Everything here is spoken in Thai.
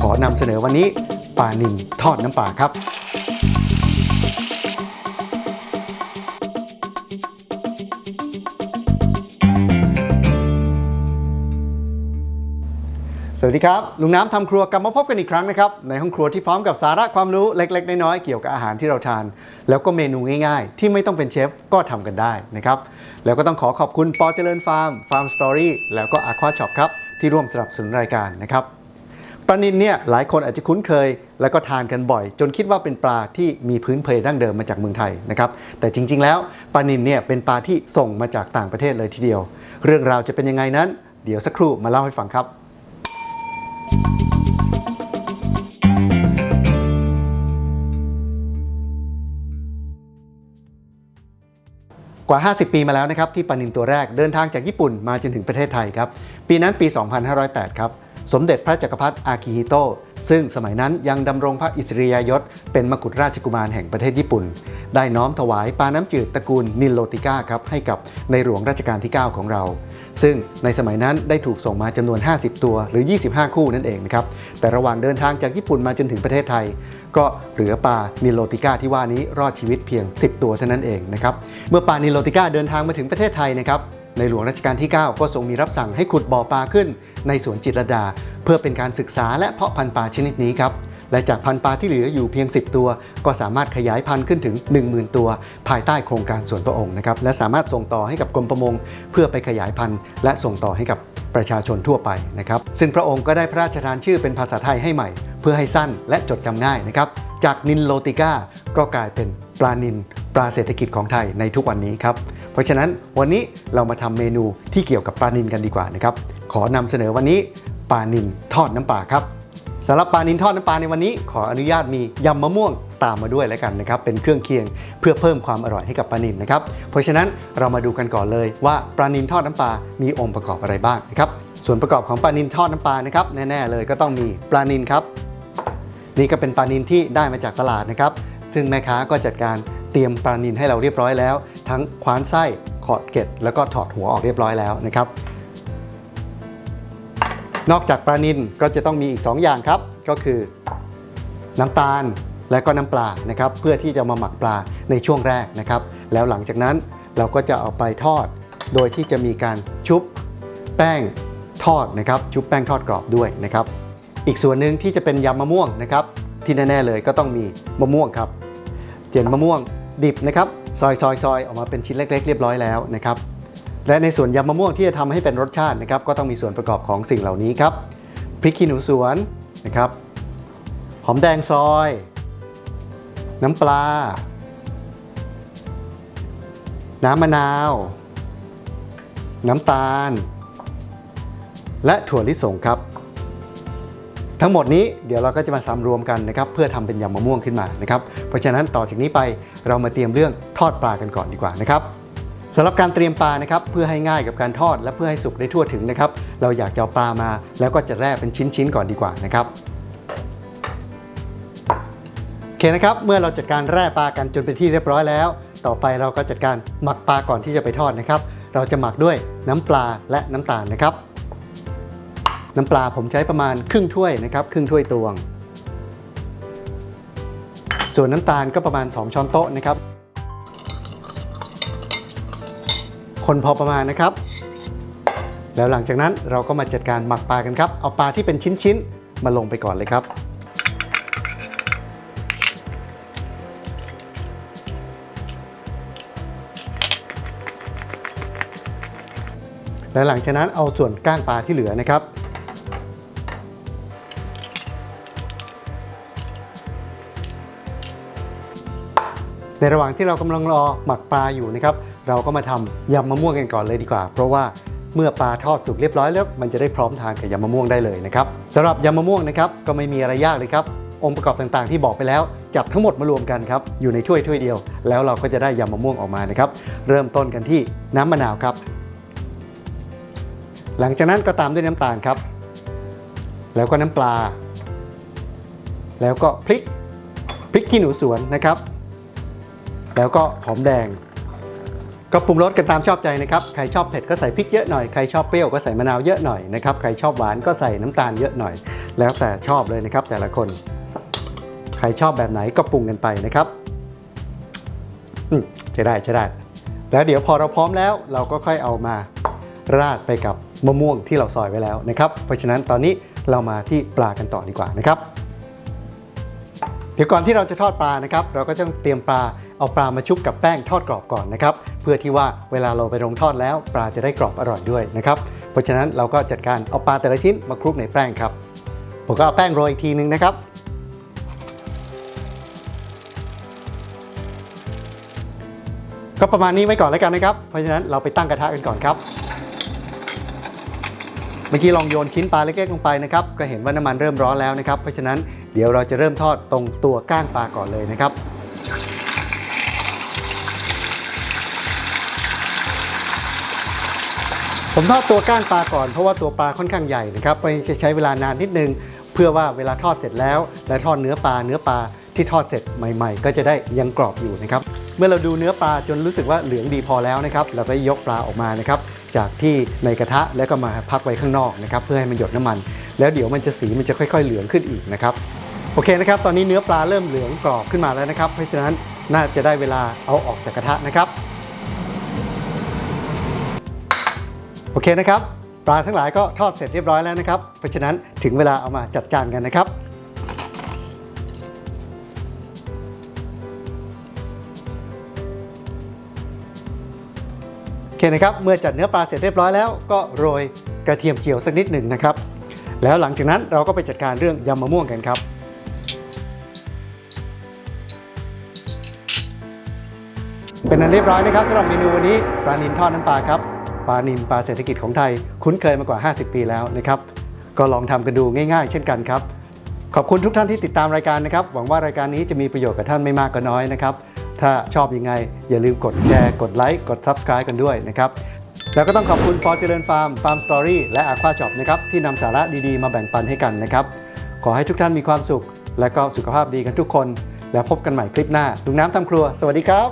ขอนำเสนอวันนี้ปลานิลทอดน้ำปลาครับ สวัสดีครับ ลุงน้ำทำครัวกลับมาพบกันอีกครั้งนะครับ ในห้องครัวที่พร้อมกับสาระความรู้เล็ก ๆ น้อยๆเกี่ยวกับอาหารที่เราทาน แล้วก็เมนูง่ายๆ ที่ไม่ต้องเป็นเชฟก็ทำกันได้นะครับ แล้วก็ต้องขอขอบคุณปอเจริญฟาร์มฟาร์มสตอรี่แล้วก็อาควาช็อปครับ ที่ร่วมสนับสนุนรายการนะครับปลานิลเนี่ยหลายคนอาจจะคุ้นเคย แล้วก็ทานกันบ่อย จนคิดว่าเป็นปลาที่มีพื้นเพดั้งเดิมมาจากเมืองไทยนะครับแต่จริง ๆ แล้วปลานิลเนี่ยเป็นปลาที่ส่งมาจากต่างประเทศเลยทีเดียว เรื่องราวจะเป็นยังไงนั้น เดี๋ยวสักครู่มาเล่าให้ฟังครับ ว่า 50 ปีมาแล้วนะครับที่ปลานินตัวแรกเดินทางจากญี่ปุ่นมาจนถึงประเทศไทยครับ ปีนั้นปี 2508 ครับ สมเด็จพระจักรพรรดิอากิฮิโตะ ซึ่งสมัยนั้นยังดำรงพระอิสริยยศ เป็นมกุฎราชกุมารแห่งประเทศญี่ปุ่น ได้น้อมถวายปลาน้ำจืดตระกูลนิลโลติก้าครับให้กับในหลวงรัชกาลที่ 9 ของเรา ซึ่งในสมัยนั้นได้ถูกส่งมาจำนวน 50 ตัวหรือ 25 คู่นั่นเองนะครับ แต่ระหว่างเดินทางจากญี่ปุ่นมาจนถึงประเทศไทย ก็เหลือปลานิลโลติก้าที่ว่านี้รอดชีวิตเพียง 10 ตัวเท่านั้นเองนะครับ เมื่อปลานิลโลติก้าเดินทางมาถึงประเทศไทยนะครับ ในหลวงรัชกาลที่ 9 ก็ทรงมีรับสั่งให้ขุดบ่อปลาขึ้น ในสวนจิตรดา เพื่อเป็นการศึกษาและเพาะพันธุ์ปลาชนิดนี้ครับและจากพันธุ์ปลาที่เหลืออยู่เพียง 10 ตัว ก็สามารถขยายพันธุ์ขึ้นถึง 10,000 ตัว ภายใต้โครงการส่วนพระองค์นะครับและสามารถส่งต่อให้กับกรมประมง เพื่อไปขยายพันธุ์ และส่งต่อให้กับประชาชนทั่วไปนะครับซึ่งพระองค์ก็ได้พระราชทานชื่อเป็นภาษาไทยให้ใหม่ เพื่อให้สั้นและจดจำง่ายนะครับจากนินโลติก้าก็กลายเป็นปลานินปลาเศรษฐกิจของไทยในทุกวันนี้ครับ เพราะฉะนั้นวันนี้เรามาทำเมนูที่เกี่ยวกับปลานินกันดีกว่านะครับ ขอนำเสนอวันนี้ปลานินทอดน้ำปลาครับสำหรับปลานินทอดน้ำปลาในวันนี้ขออนุญาตมียำมะม่วงตามมาด้วยแล้วกันนะครับ เป็นเครื่องเคียงเพื่อเพิ่มความอร่อยให้กับปลานินนะครับ เพราะฉะนั้นเรามาดูกันก่อนเลยว่าปลานินทอดน้ำปลา มีองค์ประกอบอะไรบ้างนะครับ ส่วนประกอบของปลานินทอดน้ำปลานะครับแน่ๆเลยก็ต้องมีปลานินครับ นี่ก็เป็นปลานินที่ได้มาจากตลาดนะครับ ซึ่งแม่ค้าก็จัดการ เตรียมปลานินให้เราเรียบร้อยแล้ว ทั้งคว้านไส้ขอดเกล็ดแล้วก็ถอดหัวออกเรียบร้อยแล้วนะครับ นอกจากปลานินก็จะต้องมีอีก 2 อย่างครับ ก็คือน้ำตาลและก็น้ำปลานะครับ เพื่อที่จะมาหมักปลาในช่วงแรกนะครับ แล้วหลังจากนั้นเราก็จะเอาไปทอด โดยที่จะมีการชุบแป้งทอดนะครับ ชุบแป้งทอดกรอบด้วยนะครับ อีกส่วนหนึ่งที่จะเป็นยำมะม่วงนะครับ ที่แน่ๆเลยก็ต้องมีมะม่วงครับ เจียนมะม่วง ดิบนะครับซอยซอยซอยออกมาเป็นชิ้นเล็ก ๆ เรียบร้อยแล้วนะครับและในส่วนยำมะม่วงที่จะทำให้เป็นรสชาตินะครับก็ต้องมีส่วนประกอบของสิ่งเหล่านี้ครับพริกขี้หนูสวนนะครับหอมแดงซอย น้ำปลา น้ำมะนาว น้ำตาล และถั่วลิสงครับ ทั้งหมดนี้เดี๋ยวเราก็จะมาสำรวมกันนะครับเพื่อทำเป็นยำมะม่วงขึ้นมานะครับเพราะฉะนั้นต่อจากนี้ไปเรามาเตรียมเรื่องทอดปลากันก่อนดีกว่านะครับสำหรับการเตรียมปลานะครับเพื่อให้ง่ายกับการทอดและเพื่อให้สุกได้ทั่วถึงนะครับเราอยากจะเอาปลามา แล้วก็จะแร่เป็นชิ้นๆก่อนดีกว่านะครับโอเคนะครับเมื่อเราจัดการแร่ปลากันจนเป็นที่เรียบร้อยแล้ว ต่อไปเราก็จัดการหมักปลาก่อนที่จะไปทอดนะครับ เราจะหมักด้วยน้ำปลาและน้ำตาลนะครับ น้ำปลาผมใช้ประมาณครึ่งถ้วยนะครับครึ่งถ้วยตวง ส่วนน้ำตาลก็ประมาณ 2 ช้อนโต๊ะนะครับ คนพอประมาณนะครับ แล้วหลังจากนั้นเราก็มาจัดการหมักปลากันครับ เอาปลาที่เป็นชิ้นๆ มาลงไปก่อนเลยครับและหลังจากนั้นเอาส่วนก้างปลาที่เหลือนะครับ ในระหว่างที่เรากำลังรอหมักปลาอยู่นะครับ เราก็มาทำยำมะม่วงกันก่อนเลยดีกว่า เพราะว่าเมื่อปลาทอดสุกเรียบร้อยแล้วมันจะได้พร้อมทานกับยำมะม่วงได้เลยนะครับสำหรับยำมะม่วงนะครับก็ไม่มีอะไรยากเลยครับองค์ประกอบต่างๆที่บอกไปแล้วจับทั้งหมดมารวมกันครับอยู่ในถ้วยถ้วยเดียว แล้วเราก็จะได้ยำมะม่วงออกมานะครับ เริ่มต้นกันที่น้ำมะนาวครับ หลังจากนั้นก็ตามด้วยน้ำตาลครับ แล้วก็น้ำปลา แล้วก็พริกพริกขี้หนูสวนนะครับ แล้วก็หอมแดง ก็ปรุงรสกันตามชอบใจนะครับ ใครชอบเผ็ดก็ใส่พริกเยอะหน่อย ใครชอบเปรี้ยวก็ใส่มะนาวเยอะหน่อยนะครับ ใครชอบหวานก็ใส่น้ำตาลเยอะหน่อย แล้วแต่ชอบเลยนะครับแต่ละคน ใครชอบแบบไหนก็ปรุงกันไปนะครับอืมใช่ได้ใช่ได้ แล้วเดี๋ยวพอเราพร้อมแล้วเราก็ค่อยเอามาราดไปกับมะม่วงที่เราซอยไว้แล้วนะครับ เพราะฉะนั้นตอนนี้เรามาที่ปลากันต่อดีกว่านะครับ เดี๋ยวก่อนที่เราจะทอดปลานะครับเราก็ต้องเตรียมปลาเอาปลามาชุบกับแป้งทอดกรอบก่อนนะครับเพื่อที่ว่าเวลาเราไปลงทอดแล้ว ปลาจะได้กรอบอร่อยด้วยนะครับเพราะฉะนั้นเราก็จัดการเอาปลาแต่ละชิ้นมาคลุกในแป้งครับผมก็เอาแป้งโรยอีกทีนึงนะครับ ก็ประมาณนี้ไว้ก่อนแล้วกันนะครับเพราะฉะนั้นเราไปตั้งกระทะกันก่อนครับ มื่อกี้ลองโยนชิ้นปลาเล็กๆลงไปนะครับก็เห็นว่าน้ำมันเริ่มร้อนแล้วนะครับ เพราะฉะนั้นเดี๋ยวเราจะเริ่มทอดตรงตัวก้างปลาก่อนเลยนะครับผมทอดตัวก้างปลาก่อนเพราะว่าตัวปลาค่อนข้างใหญ่นะครับเพราะฉะนั้นจะใช้เวลานานนิดนึง เพื่อว่าเวลาทอดเสร็จแล้ว และทอดเนื้อปลาเนื้อปลาที่ทอดเสร็จใหม่ ๆ ก็จะได้ยังกรอบอยู่นะครับ เมื่อเราดูเนื้อปลาจนรู้สึกว่าเหลืองดีพอแล้วนะครับ เราก็ยกปลาออกมานะครับ จากที่ในกระทะแล้วก็มาพักไว้ข้างนอกนะครับเพื่อให้มันหยดน้ำมัน แล้วเดี๋ยวมันจะสีมันจะค่อย ๆ เหลืองขึ้นอีกนะครับโอเคนะครับตอนนี้เนื้อปลาเริ่มเหลืองกรอบขึ้นมาแล้วนะครับ เพราะฉะนั้นน่าจะได้เวลาเอาออกจากกระทะนะครับโอเคนะครับปลาทั้งหลายก็ทอดเสร็จเรียบร้อยแล้วนะครับ เพราะฉะนั้นถึงเวลาเอามาจัดจานกันนะครับ เคนะครับ เมื่อจัดเนื้อปลาเสร็จเรียบร้อยแล้วก็โรยกระเทียมเจียวสักนิดหนึ่งนะครับ แล้วหลังจากนั้นเราก็ไปจัดการเรื่องยำมะม่วงกันครับเป็นอันเรียบร้อยนะครับสำหรับเมนูวันนี้ปลานินทอดน้ำปลาครับปลานินปลาเศรษฐกิจของไทย คุ้นเคยมากว่า 50 ปีแล้วนะครับ ก็ลองทำกันดูง่าย ๆ เช่นกันครับ ขอบคุณทุกท่านที่ติดตามรายการนะครับ หวังว่ารายการนี้จะมีประโยชน์กับท่านไม่มากก็น้อยนะครับ ถ้าชอบยังไง อย่าลืมกดแชร์ กดไลค์ กด Subscribe กันด้วยนะครับ แล้วก็ต้องขอบคุณฟอร์เจริญฟาร์มฟาร์มสตอรี่และอาควาช็อปนะครับ ที่นำสาระดีๆ มาแบ่งปันให้กันนะครับ ขอให้ทุกท่านมีความสุข และก็สุขภาพดีกันทุกคน แล้วพบกันใหม่คลิปหน้าลุงน้ำทำครัว สวัสดีครับ